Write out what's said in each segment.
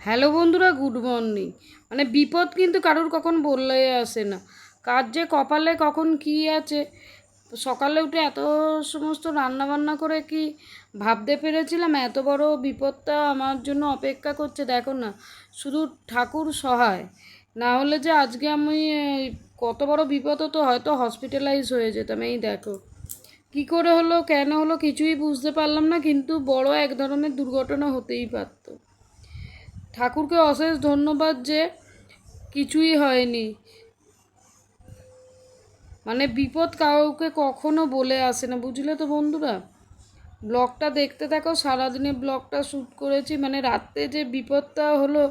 Hello বন্ধুরা, good morning. মানে বিপদ কিন্তু কারোর কখন বললে আসে না। কার যে কপালে কখন কি আছে? সকালে উঠে এত সমস্ত রান্না বান্না করে কি ভাবতে পেরেছিলাম, এত বড় বিপদটা আমার জন্য অপেক্ষা করছে। দেখো না, শুধু ঠাকুর সহায়। না হলে যে আজকে আমি কত বড় বিপদ হতো হয়তো হসপিটালাইজ হয়ে যেতাম, এই দেখো। কি করে হলো, কেন হলো কিছুই বুঝতে পারলাম না, কিন্তু বড় এক ধরনের দুর্ঘটনা হতেই পারতো। ঠাকুরকে অশেষ ধন্যবাদ যে কিছুই হয়নি। মানে বিপদ কাউকে কখনো বলে আসে না, বুঝলে তো বন্ধুরা? ব্লগটা দেখতে থাকো সারাদিনে ব্লগটা শ্যুট করেছি মানে রাত্রে যে বিপদটা হলো,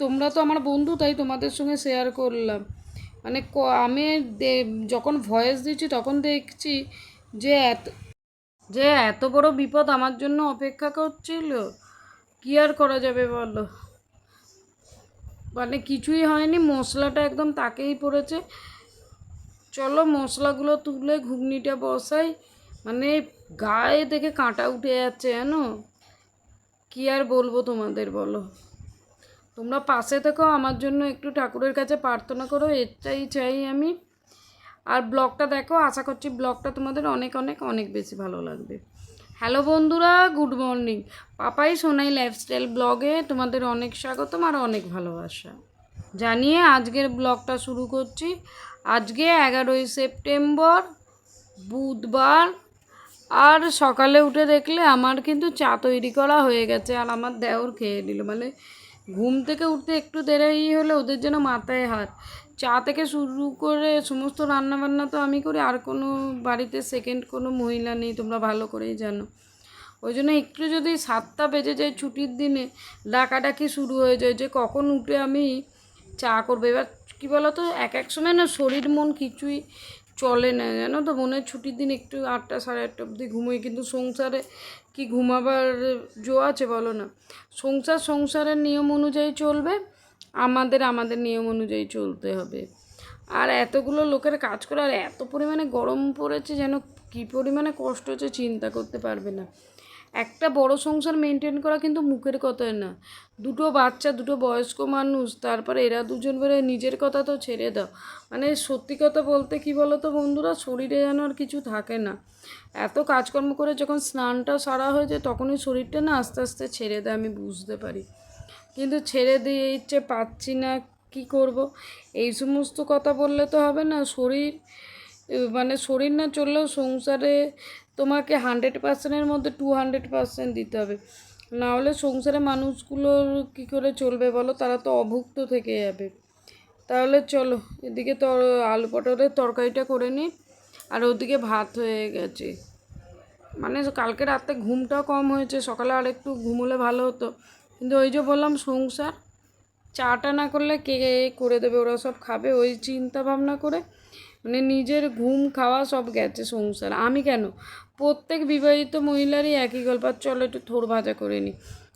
তোমরা তো আমার বন্ধু, তাই তোমাদের সঙ্গে শেয়ার করলাম। মানে আমি যখন ভয়েস দিচ্ছি, তখন দেখছি যে এত যে এত বড় বিপদ আমার জন্য অপেক্ষা করছিল। কি আর করা যাবে বলো? মানে কিছুই হয়নি, মশলাটা একদম তাকেই পড়েছে। চলো মশলাগুলো তুলে ঘুগনিটা বসাই। মানে গায়ে দেখে কাঁটা উঠে যাচ্ছে জানো? কি আর বলব তোমাদের বলো? তোমরা পাশে থেকো, আমার জন্য একটু ঠাকুরের কাছে প্রার্থনা করো এটাই চাই আমি। আর ব্লগটা দেখো, আশা করছি ব্লগটা তোমাদের অনেক অনেক অনেক বেশি ভালো লাগবে। হ্যালো বন্ধুরা, good morning. Papai Sonai lifestyle ব্লগে তোমাদের অনেক স্বাগতম আর অনেক ভালোবাসা। জানিয়ে আজকের ব্লগটা শুরু করছি। আজকে এগারোই সেপ্টেম্বর, বুধবার, আর সকালে উঠে দেখলে আমার কিন্তু চা তৈরি করা হয়ে গেছে আর আমার দেওর খেয়ে নিল। মানে ঘুম থেকে উঠতে একটু দেরি হলে ওদের যেন মাথায় হাত। চা থেকে শুরু করে সমস্ত রান্না বান্না তো আমি করি, আর কোনো বাড়িতে সেকেন্ড কোনো মহিলা নেই, তোমরা ভালো করেই জানো। ওই জন্য একটু যদি সাতটা বেজে যায় ছুটির দিনে, ডাকাডাকি শুরু হয়ে যায় যে কখন উঠে আমি চা করব। এবার কী বলো তো এক এক সময় না শরীর মন কিছুই চলে না, জানো তো? মনে হয় ছুটির দিন একটু আটটা সাড়ে আটটা অবধি ঘুমোই, কিন্তু সংসারে কি ঘুমাবার জো আছে বলো না? সংসার, সংসারের নিয়ম অনুযায়ী চলবে। আমাদের আমাদের নিয়ম অনুযায়ী চলতে হবে। আর এতগুলো লোকের কাজ করে, আর এত পরিমাণে গরম পড়েছে যেন কী পরিমাণে কষ্ট হচ্ছে চিন্তা করতে পারবে না। একটা বড় সংসার মেনটেন করা কিন্তু মুখের কথাই না। দুটো বাচ্চা, দুটো বয়স্ক মানুষ, তারপরে এরা দুজন বেরোয় নিজের কথা তো ছেড়ে দাও। মানে সত্যি কথা বলতে কি বলো তো বন্ধুরা, শরীরে যেন আর কিছু থাকে না। এত কাজকর্ম করে যখন স্নানটা সারা হয়ে যায়, তখনই শরীরটা না আস্তে আস্তে ছেড়ে দেয়, আমি বুঝতে পারি। কিন্তু ছেড়ে দিয়ে ইচ্ছে পাচ্ছি না, কি করব? এই সমস্ত কথা বললে তো হবে না, শরীর মানে শরীর না চললেও সংসারে তোমাকে হান্ড্রেড পার্সেন্টের মধ্যে টু হান্ড্রেড পার্সেন্ট দিতে হবে। না হলে সংসারে মানুষগুলোর কী করে চলবে বলো? তারা তো অভুক্ত থেকে যাবে। তাহলে চলো, এদিকে তর আলু পটলের তরকারিটা করে নিই আর ওদিকে ভাত হয়ে গেছে। মানে কালকে রাতে ঘুমটাও কম হয়েছে, সকালে আর একটু ঘুমোলে ভালো হতো। কিন্তু ওই যে বললাম সংসার, চাটা না করলে কে করে দেবে? ওরা সব খাবে। ওই চিন্তা ভাবনা করে মানে নিজের ঘুম, খাওয়া সব গেছে সংসার। আমি কেন? প্রত্যেক বিবাহিত মহিলারই একই গল্প। আর চলো একটু থোড় ভাজা করে নিই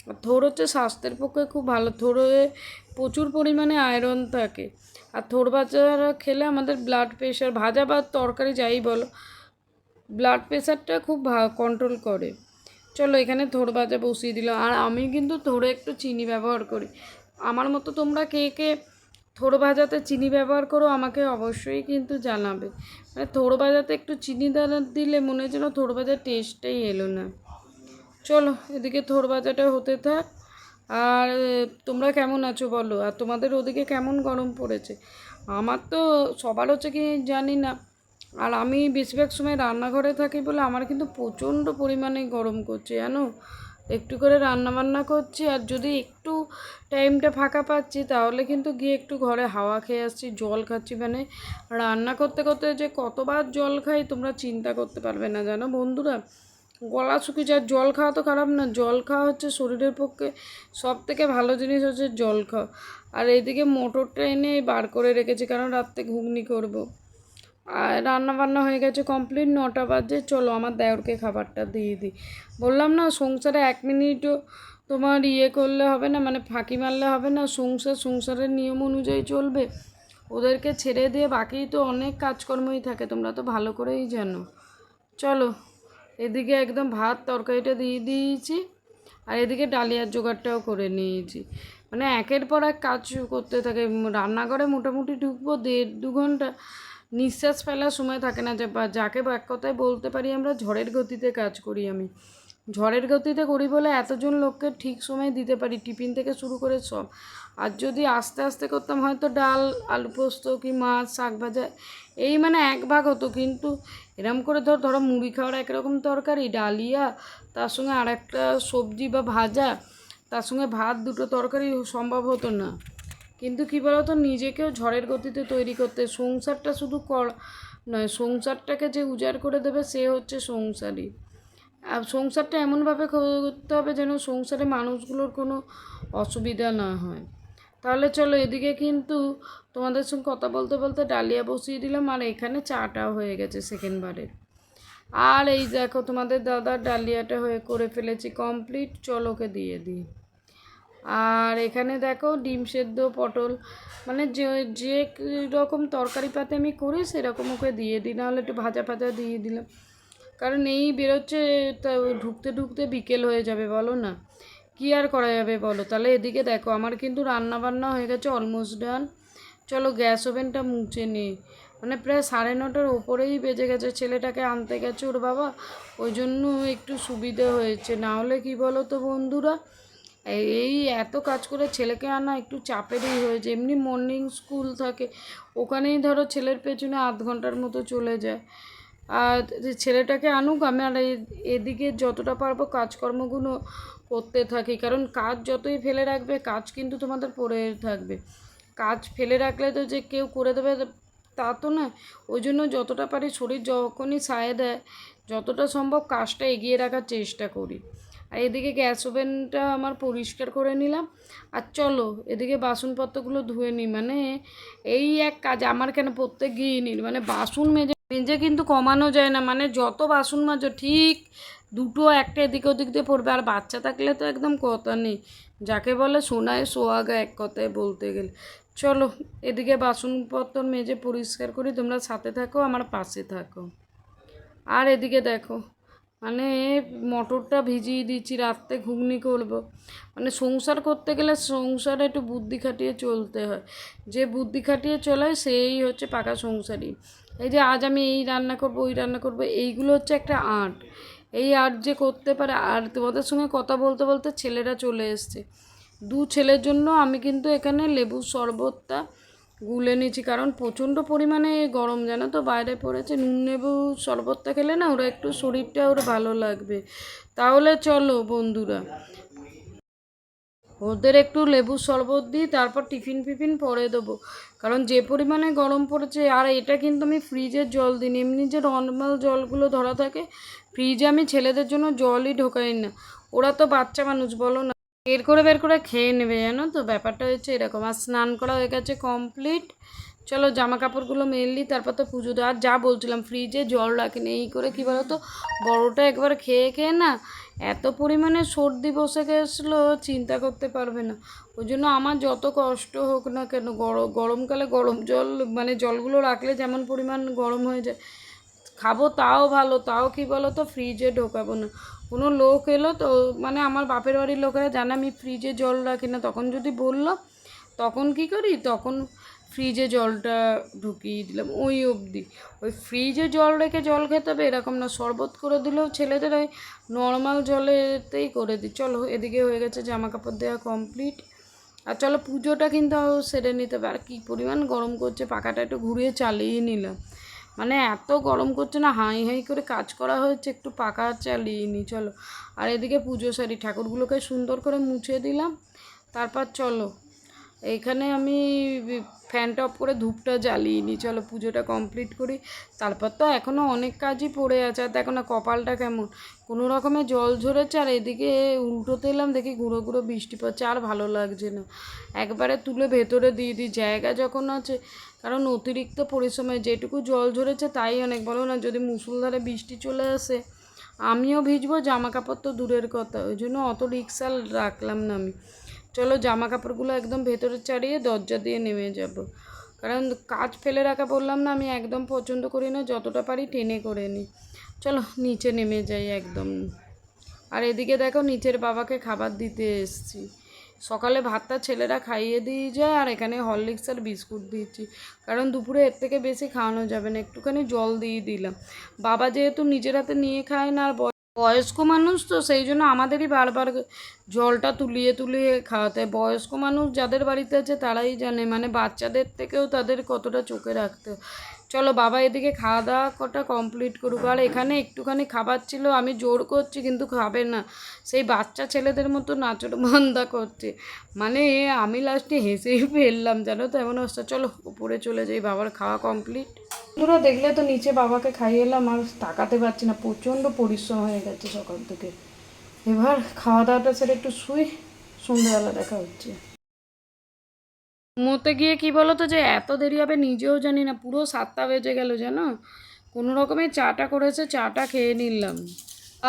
আর থোড় হচ্ছে স্বাস্থ্যের পক্ষে খুব ভালো। থোড়ে প্রচুর পরিমাণে আয়রন থাকে। আর থোড় ভাজা খেলে আমাদের ব্লাড প্রেশার ভাজা বা তরকারি যাই বলো ব্লাড প্রেশারটা খুব কন্ট্রোল করে। চলো এখানে থোড় ভাজা বসিয়ে দিলাম আর আমি কিন্তু থোড়ে একটু চিনি ব্যবহার করি। আমার মতো তোমরা কে কে থোড় ভাজাতে চিনি ব্যবহার করো আমাকে অবশ্যই কিন্তু জানাবে। মানে থোড় ভাজাতে একটু চিনি দানা দিলে মনে হয় যেন থোড় ভাজার টেস্টটাই এলো না। চলো, এদিকে থোড় ভাজাটা হতে থাক। আর তোমরা কেমন আছো বলো? আর তোমাদের ওদিকে কেমন গরম পড়েছে? আমার তো সবার হচ্ছে কি জানি না। আর আমি বেশিরভাগ সময় রান্নাঘরে থাকি বলে আমার কিন্তু প্রচণ্ড পরিমাণে গরম করছে, জানো? একটু করে রান্না বান্না করছি আর যদি একটু টাইমটা ফাঁকা পাচ্ছি তাহলে কিন্তু গিয়ে একটু ঘরে হাওয়া খেয়ে আসছি, জল খাচ্ছি। মানে রান্না করতে করতে যে কতবার জল খাই তোমরা চিন্তা করতে পারবে না, জানো? বন্ধুরা, গলা শুকিয়ে যায়। জল খাওয়া তো খারাপ না, জল খাওয়া হচ্ছে শরীরের পক্ষে সব থেকে ভালো জিনিস হচ্ছে জল খাওয়া। আর এইদিকে মোটরটা এনে বার করে রেখেছি, কারণ রাত্রে ঘুগনি করব। আর রান্না বান্না হয়ে গেছে কমপ্লিট, নটা বাজে। চলো আমার দেওরকে খাবারটা দিয়ে দিই। বললাম না, সংসারে এক মিনিটও তোমার ইয়ে করলে হবে না মানে ফাঁকি মারলে হবে না, সংসার সংসারের নিয়ম অনুযায়ী চলবে। ওদেরকে ছেড়ে দিয়ে বাকি তো অনেক কাজকর্মই থাকে, তোমরা তো ভালো করেই জানো। চলো, এদিকে একদম ভাত তরকারিটা দিয়ে দিয়েছি, আর এদিকে ডালিয়ার জোগাড়টাও করে নিয়েছি। মানে একের পর এক কাজ করতে থাকে, রান্নাঘরে মোটামুটি ঢুকবো দেড় দু ঘণ্টা নিঃশ্বাস ফেলার সময় থাকে না যে যাকে এক কথায় বলতে পারি আমরা, ঝড়ের গতিতে কাজ করি আমি। ঝড়ের গতিতে করি বলে এতজন লোককে ঠিক সময় দিতে পারি, টিফিন থেকে শুরু করে সব। আর যদি আস্তে আস্তে করতাম হয়তো ডাল, আলু পোস্ত কি মাছ, শাক ভাজা, এই মানে এক ভাগ হতো। কিন্তু এরম করে ধর, ধরো মুড়ি খাওয়ার একরকম তরকারি, ডালিয়া, তার সঙ্গে আর একটা সবজি বা ভাজা, তার সঙ্গে ভাত দুটো তরকারি সম্ভব হতো না। কিন্তু কী বলতো, নিজেকেও ঝড়ের গতিতে তৈরি করতে। সংসারটা শুধু কর, নয়, সংসারটাকে যে উজাড় করে দেবে সে হচ্ছে সংসারী। আর সংসারটা এমনভাবে করতে হবে যেন সংসারে মানুষগুলোর কোনো অসুবিধা না হয়। তাহলে চলো এদিকে কিন্তু তোমাদের সঙ্গে কথা বলতে বলতে ডালিয়া বসিয়ে দিলাম, আর এখানে চাটাও হয়ে গেছে সেকেন্ডবারের আর এই দেখো তোমাদের দাদার ডালিয়াটা হয়ে করে ফেলেছি কমপ্লিট চলো ওকে দিয়ে দিই। আর এখানে দেখো ডিম সেদ্ধ, পটল মানে যে যে রকম তরকারি পাতে আমি করি সেরকম ওকে দিয়ে দিই, নাহলে একটু ভাজা ভাজা দিয়ে দিলাম। কারণ এই বেরোচ্ছে ঢুকতে ঢুকতে বিকেল হয়ে যাবে, বলো না। কী আর করা যাবে বলো? তাহলে এদিকে দেখো, আমার কিন্তু রান্না বান্না হয়ে গেছে অলমোস্ট ডান চলো গ্যাস ওভেনটা মুছে নিই। মানে প্রায় সাড়ে নটার ওপরেই বেজে গেছে, ছেলেটাকে আনতে গেছে ওর বাবা। ওই জন্য একটু সুবিধে হয়েছে। না হলে কি বলো তো বন্ধুরা? এই- এত কাজ করে ছেলেকে আনা একটু চাপেরই হয়েছে এমনি মর্নিং স্কুল থাকে, ওখানেই ধরো ছেলের পেছনে আধ ঘণ্টার মতো চলে যায়। আর ছেলেটাকে আনুক, আমি আর এদিকে যতটা পারব কাজকর্মগুলো করতে থাকি। কারণ কাজ যতই ফেলে রাখবে, কাজ কিন্তু তোমাদের পড়ে থাকবে। কাজ ফেলে রাখলে তো যে কেউ করে দেবে, তা তো না ওই জন্য যতটা পারি শরীর যখনই সায় দেয়, যতটা সম্ভব কাজটা এগিয়ে রাখার চেষ্টা করি। আর এদিকে গ্যাস ওভেনটা আমার পরিষ্কার করে নিলাম। আর চলো, এদিকে বাসনপত্রগুলো ধুয়ে নিই। মানে এই এক কাজ, আমার কেন প্রত্যেক গৃহিণীর মানে বাসন মেজে মেজে কিন্তু কমানো যায় না। মানে যত বাসন মাজো, ঠিক দুটো একটা এদিক ওদিক দিয়ে পড়বে। আর বাচ্চা থাকলে তো একদম কথা নেই। যাকে বলে সোনায় সোয়াগা এক কথায় বলতে গেলে। চলো, এদিকে বাসনপত্র মেজে পরিষ্কার করি। তোমরা সাথে থাকো, আমার পাশে থাকো। আর এদিকে দেখো মানে মটরটা ভিজিয়ে দিচ্ছি, রাত্রে ঘুগনি করব। মানে সংসার করতে গেলে সংসারে একটু বুদ্ধি খাটিয়ে চলতে হয়। যে বুদ্ধি খাটিয়ে চলায় সেই হচ্ছে পাকা সংসারই এই যে আজ আমি এই রান্না করব, ওই রান্না করব, এইগুলো হচ্ছে একটা আর্ট। এই আর্ট যে করতে পারে, আর তোমাদের সঙ্গে কথা বলতে বলতে ছেলেরা চলে এসছে। দু ছেলের জন্য আমি কিন্তু এখানে লেবুর শরবতটা গুলে নিয়েছি, কারণ প্রচণ্ড পরিমাণে গরম, জানো তো? বাইরে পড়েছে, নুন, লেবু, শরবতটা খেলে না ওরা একটু শরীরটা ওর ভালো লাগবে। তাহলে চলো বন্ধুরা। ওদের একটু লেবুর শরবত দিই তারপর টিফিন ফিফিন পরে দেবো। কারণ যে পরিমাণে গরম পড়েছে, আর এটা কিন্তু আমি ফ্রিজের জল দিই। এমনি যে নর্মাল জলগুলো ধরা থাকে, ফ্রিজে আমি ছেলেদের জন্য জলই ঢোকাই না। ওরা তো বাচ্চা মানুষ, বলো না। বের করে বের করে খেয়ে নেবে, জানো তো? ব্যাপারটা হচ্ছে এরকম। আর স্নান করা হয়ে গেছে কমপ্লিট চলো জামা কাপড়গুলো মেনলি তারপর তো পুজো দেওয়া। আর যা বলছিলাম ফ্রিজে জল রাখিনি এই করে, কী বলতো? বড়োটা একবার খেয়ে খেয়ে না এত পরিমাণে সর্দি বসে গেছিল, চিন্তা করতে পারবে না। ওই জন্য আমার যত কষ্ট হোক না কেন, গরম গরমকালে গরম জল মানে জলগুলো রাখলে যেমন পরিমাণ গরম হয়ে যায়, খাব তাও ভালো, তাও কি বলো তো ফ্রিজে ঢোকাবো না। কোনো লোক এলো তো মানে আমার বাপের বাড়ির লোকেরা জানে আমি ফ্রিজে জল রাখি না। তখন যদি বলল, তখন কি করি? তখন ফ্রিজে জলটা ঢুকিয়ে দিলাম ওই অবধি। ওই ফ্রিজে জল রেখে জল খেতে হবে এরকম না, শরবত করে দিলেও ছেলেদের ওই নর্মাল জলেতেই করে দিই। চলো, এদিকে হয়ে গেছে জামা কাপড় দেওয়া কমপ্লিট আর চলো, পুজোটা কিন্তু সেরে নিতে হবে। আর কী পরিমাণ গরম করছে, পাখাটা একটু ঘুরিয়ে চালিয়ে নিলাম। মানে এত গরম করছে না, হাই হাই করে কাজ করা হয়েছে, একটু পাকা চালিয়ে নি, চলো। আর এদিকে পুজো সারি, ঠাকুরগুলোকে সুন্দর করে মুছে দিলাম। তারপর চলো, এখানে আমি ফ্যানটা অফ করে ধূপটা জ্বালিয়ে নিই চলো পুজোটা কমপ্লিট করি। তারপর তো এখনও অনেক কাজই পড়ে আছে। আর দেখো না কপালটা কেমন। কোনো রকমে জল ঝরেছে আর এদিকে উল্টোতে এলাম দেখি গুঁড়ো গুঁড়ো বৃষ্টি পড়ছে আর ভালো লাগছে না। একবারে তুলে ভেতরে দিয়ে দিই। জায়গা যখন আছে, কারণ অতিরিক্ত পরিশ্রমে যেটুকু জল ঝরেছে তাই অনেক। বলো না যদি মুসুলধারে বৃষ্টি চলে আসে, আমিও ভিজবো জামা কাপড় তো দূরের কথা। ওই জন্য অত রিক্সাল রাখলাম না আমি। চলো জামা কাপড়গুলো একদম ভেতরে চাড়িয়ে দরজা দিয়ে নেমে যাব। কারণ কাজ ফেলে রাখা বললাম না, আমি একদম পছন্দ করি না, যতটা পারি টেনে করে নিই। চলো নিচে নেমে যাই একদম। আর এদিকে দেখো নিচের বাবাকে খাবার দিতে এসছি। সকালে ভাতটা ছেলেরা খাইয়ে দিয়ে যায় আর এখানে হরলিক্স আর বিস্কুট দিয়েছি। কারণ দুপুরে এর থেকে বেশি খাওয়ানো যাবে না, একটুখানি জল দিয়ে দিলাম। বাবা যেহেতু নিজের হাতে নিয়ে খায় না আর বয়স্ক মানুষ তো, সেই জন্য আমাদেরই বারবার জলটা তুলিয়ে তুলিয়ে খাওয়াতে হয়। বয়স্ক মানুষ যাদের বাড়িতে আছে তারাই জানে মানে বাচ্চাদের থেকেও তাদের কতটা চোখে রাখতে। চলো বাবা এদিকে খাওয়া দাওয়া কটা কমপ্লিট করুক। আর এখানে একটুখানি খাবার ছিল, আমি জোর করছি কিন্তু খাবে না। সেই বাচ্চা ছেলেদের মতো নাচর বান্দা করছে। মানে আমি লাস্টে হেসেই ফেললাম, জানো তো এমন অবস্থা। চলো উপরে চলে যাই, বাবার খাওয়া কমপ্লিট বন্ধুরা, দেখলে তো নিচে বাবাকে খাইয়ে এলাম, আর তাকাতে পারছি না, প্রচণ্ড পরিশ্রম হয়ে গেছে সকাল থেকে। এবার খাওয়া দাওয়াটা সেরে একটু শুই, সন্ধ্যেবেলা দেখা হচ্ছে। ঘুমোতে গিয়ে কি বলো তো যে এত দেরি হবে নিজেও জানি না, পুরো সাতটা বেজে গেল জানো? কোনো রকমে চাটা করেছে, চাটা খেয়ে নিলাম।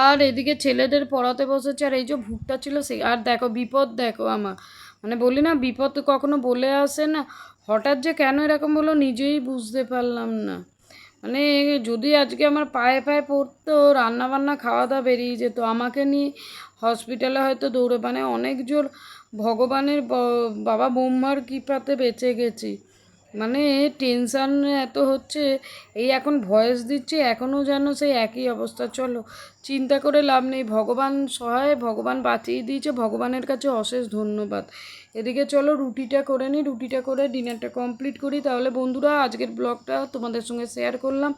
আর এদিকে ছেলেদের পড়াতে বসেছে, আর এই যে ভুট্টা ছিল সে, আর দেখো বিপদ দেখো আমার। মানে বলি না, বিপদ কখনো বলে আসে না। হঠাৎ যে কেন এরকম হলো নিজেই বুঝতে পারলাম না। মানে যদি আজকে আমার পায়ে পায়ে পড়তো রান্না বান্না খাওয়া দাওয়া বেরিয়ে যেত, আমাকে নিয়ে হসপিটালে হয়তো দৌড়ে মানে অনেক জোর ভগবানের বাবা ব্রহ্মার কৃপাতে বেঁচে গেছি। মানে টেনশান এত হচ্ছে, এই এখন ভয়েস দিচ্ছে এখনও যেন সেই একই অবস্থা। চলো, চিন্তা করে লাভ নেই। ভগবান সহায়, ভগবান বাঁচিয়ে দিয়েছে, ভগবানের কাছে অশেষ ধন্যবাদ। এদিকে চলো, রুটিটা করে নিই, রুটিটা করে ডিনারটা কমপ্লিট করি। তাহলে বন্ধুরা, আজকের ব্লগটা তোমাদের সঙ্গে শেয়ার করলাম।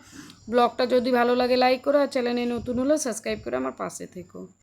ব্লগটা যদি ভালো লাগে, লাইক করো আর চ্যানেলে নতুন হলে সাবস্ক্রাইব করে আমার পাশে থেকো।